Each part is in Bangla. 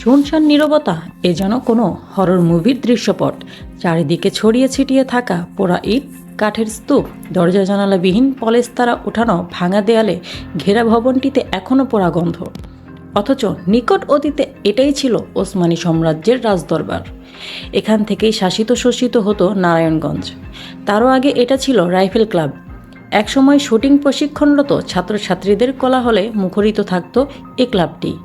শুনশান নীরবতা, এ যেন কোনো হরর মুভির দৃশ্যপট। চারিদিকে ছড়িয়ে ছিটিয়ে থাকা পোড়া ইট, কাঠের স্তূপ, দরজা জানালাবিহীন পলেস্তারা ওঠানো ভাঙা দেয়ালে ঘেরা ভবনটিতে এখনও পোড়া গন্ধ। অথচ নিকট অতীতে এটাই ছিল ওসমানী সাম্রাজ্যের রাজদরবার। এখান থেকেই শাসিত শোষিত হতো নারায়ণগঞ্জ। তারও আগে এটা ছিল রাইফেল ক্লাব একসময় শুটিং প্রশিক্ষণরত ছাত্রছাত্রীদের কোলাহলে মুখরিত থাকত এ ক্লাবটি।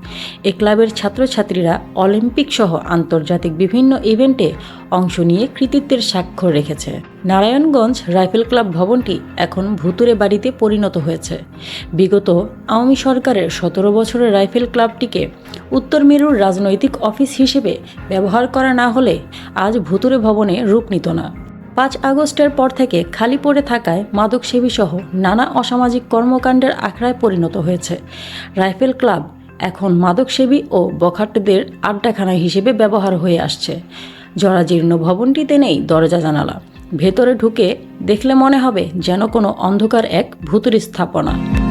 এ ক্লাবের ছাত্রছাত্রীরা অলিম্পিক সহ আন্তর্জাতিক বিভিন্ন ইভেন্টে অংশ নিয়ে কৃতিত্বের স্বাক্ষর রেখেছে। নারায়ণগঞ্জ রাইফেল ক্লাব ভবনটি এখন ভুতুরে বাড়িতে পরিণত হয়েছে। বিগত আওয়ামী সরকারের সতেরো বছরের রাইফেল ক্লাবটিকে উত্তর মেরুর রাজনৈতিক অফিস হিসেবে ব্যবহার করা না হলে আজ ভুতুরে ভবনে রূপ নিত না। পাঁচ আগস্টের পর থেকে খালি পড়ে থাকায় মাদকসেবী সহ নানা অসামাজিক কর্মকাণ্ডের আখড়ায় পরিণত হয়েছে। রাইফেল ক্লাব এখন মাদকসেবী ও বখাটদের আড্ডাখানা হিসেবে ব্যবহার হয়ে আসছে। জরাজীর্ণ ভবনটিতে নেই দরজা জানালা। ভেতরে ঢুকে দেখলে মনে হবে যেন কোনো অন্ধকার এক ভুতুরি স্থাপনা।